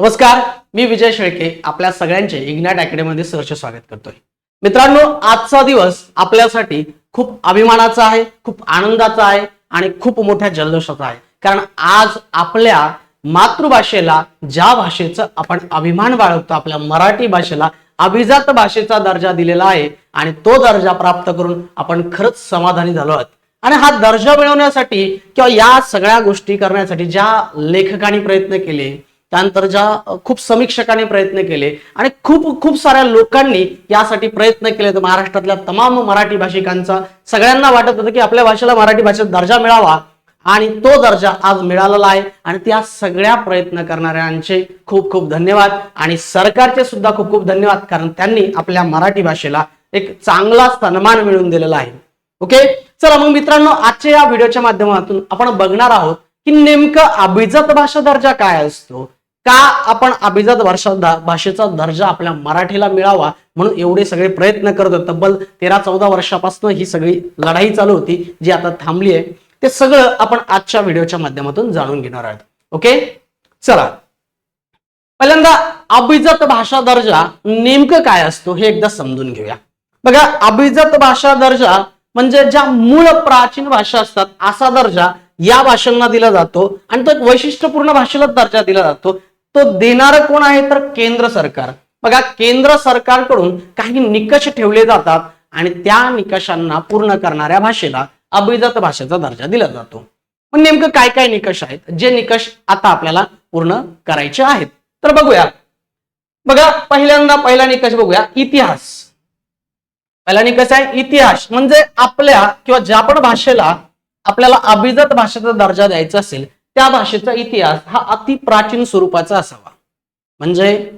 नमस्कार मी विजय शेळके आपल्या सगळ्यांचे इग्नॅट अकॅडमीमध्ये सहर्ष स्वागत करतोय. मित्रांनो आजचा दिवस आपल्यासाठी खूप अभिमानाचा आहे खूप आनंदाचा आहे आणि खूप मोठ्या जल्लोषाचा आहे. कारण आज आपल्या मातृभाषेला ज्या भाषेचं आपण अभिमान बाळगतो आपल्या मराठी भाषेला अभिजात भाषेचा दर्जा दिलेला आहे आणि तो दर्जा प्राप्त करून आपण खरंच समाधानी झालो आहोत. आणि हा दर्जा मिळवण्यासाठी किंवा या सगळ्या गोष्टी करण्यासाठी ज्या लेखकांनी प्रयत्न केले त्यानंतर ज्या खूप समीक्षकांनी प्रयत्न केले आणि खूप खूप साऱ्या लोकांनी यासाठी प्रयत्न केले तर महाराष्ट्रातल्या तमाम मराठी भाषिकांचा. सगळ्यांना वाटत होतं की आपल्या भाषेला मराठी भाषेत दर्जा मिळावा. आणि तो दर्जा आज मिळालेला आहे. आणि त्या सगळ्या प्रयत्न करणाऱ्यांचे खूप खूप धन्यवाद. आणि सरकारचे सुद्धा खूप खूप धन्यवाद. कारण त्यांनी आपल्या मराठी भाषेला एक चांगला सन्मान मिळवून दिलेला आहे. ओके? चला मग मित्रांनो आजच्या या व्हिडिओच्या माध्यमातून आपण बघणार आहोत की नेमकं अभिजात भाषा दर्जा काय असतो? का आपण अभिजात भाषा भाषेचा दर्जा आपल्या मराठीला मिळावा म्हणून एवढे सगळे प्रयत्न करत तब्बल तेरा चौदा वर्षापासून ही सगळी लढाई चालू होती जी आता थांबली आहे. ते सगळं आपण आजच्या व्हिडिओच्या माध्यमातून जाणून घेणार आहोत. ओके? चला. पहिल्यांदा अभिजात भाषा दर्जा नेमकं काय असतो हे एकदा समजून घेऊया. बघा अभिजात भाषा दर्जा म्हणजे ज्या मूळ प्राचीन भाषा असतात असा दर्जा या भाषांना दिला जातो आणि तो एक वैशिष्ट्यपूर्ण भाषेला दर्जा दिला जातो. तो देणार कोण आहे? तर केंद्र सरकार. बघा केंद्र सरकारकडून काही निकष ठेवले जातात आणि त्या निकषांना पूर्ण करणाऱ्या भाषेला अभिजात भाषेचा दर्जा दिला जातो. पण नेमकं काय काय निकष आहेत? जे निकष आता आपल्याला पूर्ण करायचे आहेत. तर बघूया. बघा पहिल्यांदा पहिला निकष बघूया. इतिहास. पहिला निकष आहे इतिहास. म्हणजे आपल्या किंवा ज्या पण भाषेला आपल्याला अभिजात भाषेचा दर्जा द्यायचा असेल त्या भाषेचा इतिहास हा अति प्राचीन स्वरूपाचा असावा. म्हणजे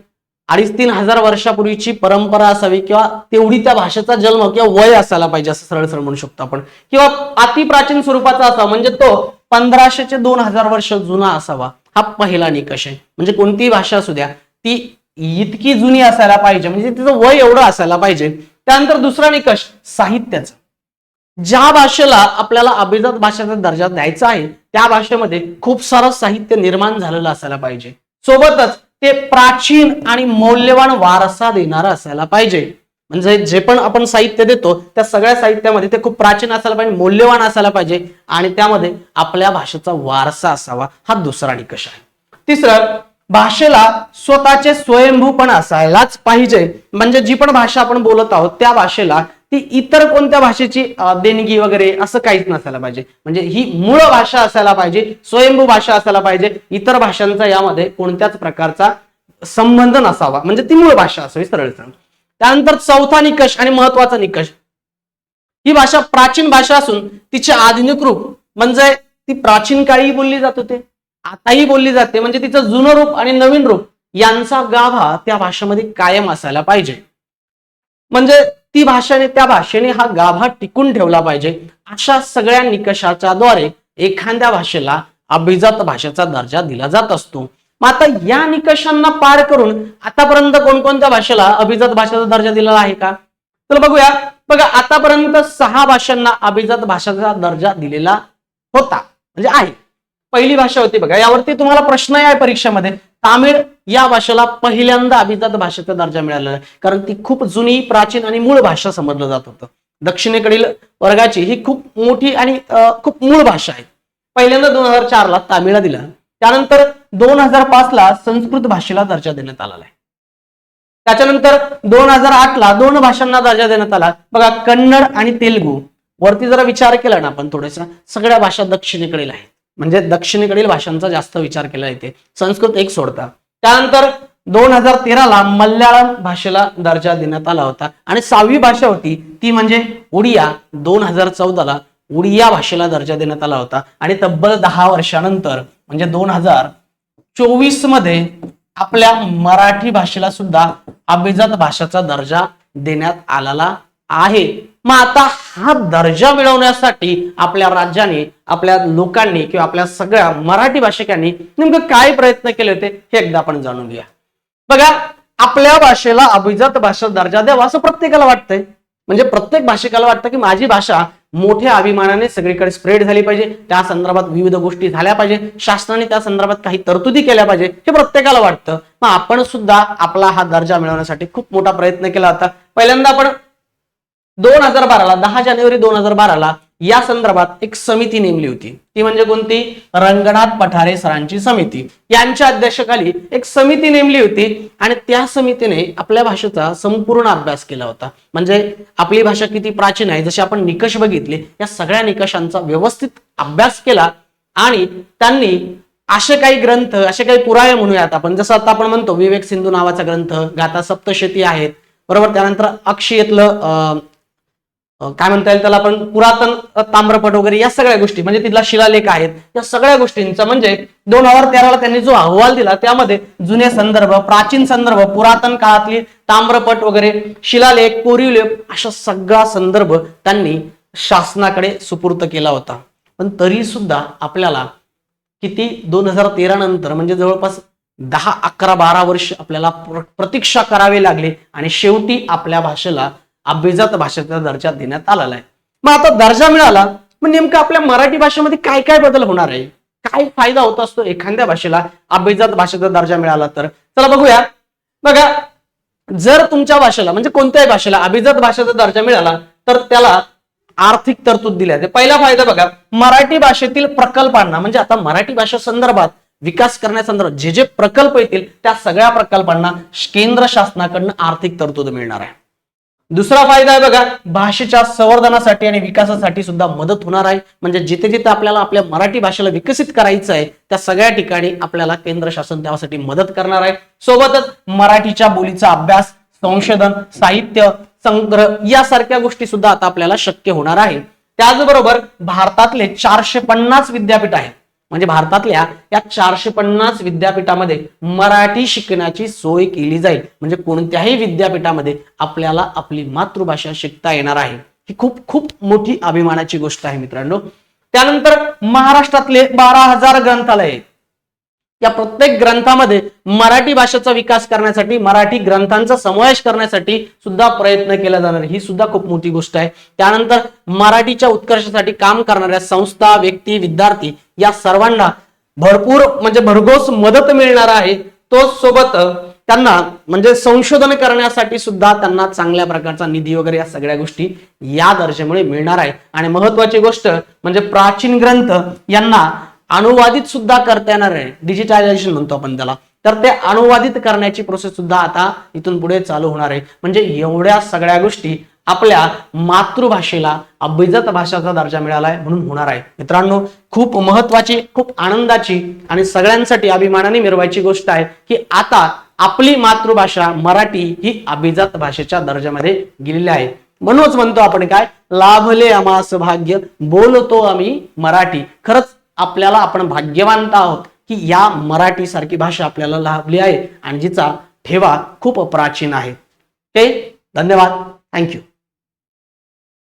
अडीच तीन हजार वर्षापूर्वीची परंपरा असावी किंवा तेवढी त्या भाषेचा जन्म किंवा वय असायला पाहिजे असं सरळ सरळ म्हणू शकतो आपण. किंवा अति प्राचीन स्वरूपाचा असावा म्हणजे तो पंधराशे ते दोन हजार वर्ष जुना असावा. हा पहिला निकष आहे. म्हणजे कोणतीही भाषा असू द्या ती इतकी जुनी असायला पाहिजे. म्हणजे तिचं वय एवढं असायला पाहिजे. त्यानंतर दुसरा निकष साहित्याचा. ज्या भाषेला आपल्याला अभिजात भाषेचा दर्जा द्यायचा आहे त्या भाषेमध्ये खूप सारं साहित्य निर्माण झालेलं असायला पाहिजे. सोबतच ते प्राचीन आणि मौल्यवान वारसा देणारं असायला पाहिजे. म्हणजे जे पण आपण साहित्य देतो त्या सगळ्या साहित्यामध्ये ते खूप प्राचीन असायला पाहिजे मौल्यवान असायला पाहिजे आणि त्यामध्ये आपल्या भाषेचा वारसा असावा हा दुसरा निकष आहे. तिसरं भाषेला स्वतःचे स्वयंभूपण असायलाच पाहिजे. म्हणजे जी पण भाषा आपण बोलत आहोत त्या भाषेला ती इतर कोणत्या भाषेची देणगी वगैरे असं काहीच नसायला पाहिजे. म्हणजे ही मूळ भाषा असायला पाहिजे स्वयंभू भाषा असायला पाहिजे इतर भाषांचा यामध्ये कोणत्याच प्रकारचा संबंध नसावा. म्हणजे ती मूळ भाषा असावी सरळ सरळ. त्यानंतर चौथा निकष आणि महत्त्वाचा निकष. ही भाषा प्राचीन भाषा असून तिचे आधुनिक रूप म्हणजे ती प्राचीन काळी बोलली जात होते आताही बोलली जाते. म्हणजे तिचं जुनं रूप आणि नवीन रूप यांचा गाभा त्या भाषेमध्ये कायम असायला पाहिजे. म्हणजे ती भाषेने त्या भाषेने हा गाभा टिकून ठेवला पाहिजे. अशा सगळ्या निकषाच्या द्वारे एखाद्या भाषेला अभिजात भाषेचा दर्जा दिला जात असतो. मग आता या निकषांना पार करून आतापर्यंत कोणकोणत्या भाषेला अभिजात भाषेचा दर्जा दिलेला आहे का? तर बघूया. बघा आतापर्यंत सहा भाषांना अभिजात भाषेचा दर्जा दिलेला होता. म्हणजे आहे. पहिली भाषा होती बघा. यावरती तुम्हाला प्रश्न आहे परीक्षेमध्ये. तामिळ या भाषेला पहिल्यांदा अभिजात भाषेचा दर्जा मिळालेला आहे. कारण ती खूप जुनी प्राचीन आणि मूळ भाषा समजलं जात होतं. दक्षिणेकडील वर्गाची ही खूप मोठी आणि खूप मूळ भाषा आहे. पहिल्यांदा दोन हजार चार ला तामिळला दिला. त्यानंतर दोन हजार पाच ला संस्कृत भाषेला दर्जा देण्यात आलेला आहे. त्याच्यानंतर दोन हजार आठ ला दोन भाषांना दर्जा देण्यात आला. बघा कन्नड आणि तेलगू. वरती जरा विचार केला ना आपण थोडासा. सगळ्या भाषा दक्षिणेकडील आहेत. म्हणजे दक्षिणेकडील भाषांचा जास्त विचार केला येते संस्कृत एक सोडता. त्यानंतर दोन हजार तेराला मल्याळम भाषेला दर्जा देण्यात आला होता. आणि सहावी भाषा होती ती म्हणजे उडिया. दोन हजार चौदाला उडिया भाषेला दर्जा देण्यात आला होता. आणि तब्बल दहा वर्षानंतर म्हणजे दोन हजार चोवीसमध्ये आपल्या मराठी भाषेला सुद्धा अभिजात भाषेचा दर्जा देण्यात आलेला आहे. मग आता हा दर्जा मिळवण्यासाठी आपल्या राज्याने आपल्या लोकांनी किंवा आपल्या सगळ्या मराठी भाषिकांनी नेमकं काय प्रयत्न केले होते हे एकदा आपण जाणून घेऊया. बघा आपल्या भाषेला अभिजात भाषा दर्जा द्यावा असं प्रत्येकाला वाटतंय. म्हणजे प्रत्येक भाषिकाला वाटतं की माझी भाषा मोठ्या अभिमानाने सगळीकडे स्प्रेड झाली पाहिजे त्या संदर्भात विविध गोष्टी झाल्या पाहिजे शासनाने त्या संदर्भात काही तरतुदी केल्या पाहिजे हे प्रत्येकाला वाटतं. मग आपण सुद्धा आपला हा दर्जा मिळवण्यासाठी खूप मोठा प्रयत्न केला होता. पहिल्यांदा आपण दोन हजार बाराला दहा जानेवारी दोन हजार बाराला या संदर्भात एक समिती नेमली होती. ती म्हणजे कोणती? रंगनाथ पठारे सरांची समिती. यांच्या अध्यक्षाखाली एक समिती नेमली होती आणि त्या समितीने आपल्या भाषेचा संपूर्ण अभ्यास केला होता. म्हणजे आपली भाषा किती प्राचीन आहे जसे आपण निकष बघितले या सगळ्या निकषांचा व्यवस्थित अभ्यास केला आणि त्यांनी असे काही ग्रंथ असे काही पुरावे म्हणूयात आपण. जसं आता आपण म्हणतो विवेक सिंधू नावाचा ग्रंथ गाथा सप्तशती आहेत. बरोबर? त्यानंतर अक्षयतलं अं, काय म्हणता येईल त्याला आपण? पुरातन ताम्रपट वगैरे या सगळ्या गोष्टी म्हणजे तिथला शिलालेख आहेत या सगळ्या गोष्टींचा म्हणजे दोन हजार तेराला त्यांनी जो अहवाल दिला त्यामध्ये जुने संदर्भ प्राचीन संदर्भ पुरातन काळातली ताम्रपट वगैरे शिलालेख कोरीवलेख अशा सगळा संदर्भ त्यांनी शासनाकडे सुपूर्त केला होता. पण तरी सुद्धा आपल्याला किती दोन हजार तेरा नंतर म्हणजे जवळपास दहा अकरा बारा वर्ष आपल्याला प्र- प्रतीक्षा करावी लागली आणि शेवटी आपल्या भाषेला अभिजात भाषेचा दर्जा देण्यात आलेला आहे. मग आता दर्जा मिळाला मग नेमकं आपल्या मराठी भाषेमध्ये काय काय बदल होणार आहे? काय फायदा होत असतो एखाद्या भाषेला अभिजात भाषेचा दर्जा मिळाला तर? चला बघूया. बघा जर तुमच्या भाषेला म्हणजे कोणत्याही भाषेला अभिजात भाषेचा दर्जा मिळाला तर त्याला आर्थिक तरतूद दिली जाते. पहिला फायदा बघा मराठी भाषेतील प्रकल्पांना म्हणजे आता मराठी भाषा संदर्भात विकास करण्यासंदर्भात जे जे प्रकल्प येतील त्या सगळ्या प्रकल्पांना केंद्र शासनाकडनं आर्थिक तरतूद मिळणार आहे. दुसरा फायदा आहे बघा भाषेच्या संवर्धनासाठी आणि विकासासाठी सुद्धा मदत होणार आहे. म्हणजे जिथे जिथे आपल्याला आपल्या मराठी भाषेला विकसित करायचं आहे त्या सगळ्या ठिकाणी आपल्याला केंद्र शासन त्यासाठी मदत करणार आहे. सोबतच मराठीच्या बोलीचा अभ्यास संशोधन साहित्य संग्रह यासारख्या गोष्टी सुद्धा आता आपल्याला शक्य होणार आहे. त्याचबरोबर भारतातले चारशे पन्नास विद्यापीठ आहेत. म्हणजे भारतातल्या या चारशे पन्नास विद्यापीठामध्ये मराठी शिकण्याची सोय केली जाईल. म्हणजे कोणत्याही विद्यापीठामध्ये आपल्याला आपली मातृभाषा शिकता येणार आहे. ही खूप खूप मोठी अभिमानाची गोष्ट आहे मित्रांनो. त्यानंतर महाराष्ट्रातले बारा हजार ग्रंथालय. आहेत. या प्रत्येक ग्रंथामध्ये मराठी भाषेचा विकास करण्यासाठी मराठी ग्रंथांचा समावेश करण्यासाठी सुद्धा प्रयत्न केला जाणार ही सुद्धा खूप मोठी गोष्ट आहे. त्यानंतर मराठीच्या उत्कर्षासाठी काम करणाऱ्या संस्था व्यक्ती विद्यार्थी या सर्वांना भरपूर म्हणजे भरघोस मदत मिळणार आहे. तो सोबत त्यांना म्हणजे संशोधन करण्यासाठी सुद्धा त्यांना चांगल्या प्रकारचा निधी वगैरे या सगळ्या गोष्टी या दर्जेमुळे मिळणार आहे. आणि महत्वाची गोष्ट म्हणजे प्राचीन ग्रंथ यांना अनुवादित सुद्धा करता येणार आहे. डिजिटायझेशन म्हणतो आपण त्याला. तर ते अनुवादित करण्याची प्रोसेस सुद्धा आता इथून पुढे चालू होणार आहे. म्हणजे एवढ्या सगळ्या गोष्टी आपल्या मातृभाषेला अभिजात भाषाचा दर्जा मिळाला आहे म्हणून होणार आहे. मित्रांनो खूप महत्वाची खूप आनंदाची आणि सगळ्यांसाठी अभिमानाने मिरवायची गोष्ट आहे की आता आपली मातृभाषा मराठी ही अभिजात भाषेच्या दर्जामध्ये गेलेली आहे. म्हणूनच म्हणतो आपण काय? लाभले आमास भाग्य बोलतो आम्ही मराठी. खरंच आपल्याला आपण भाग्यवान आहोत की या मराठी सारखी भाषा आपल्याला लाभली आहे. आणि जिचा ठेवा खूप प्राचीन आहे. ओके? धन्यवाद. थँक्यू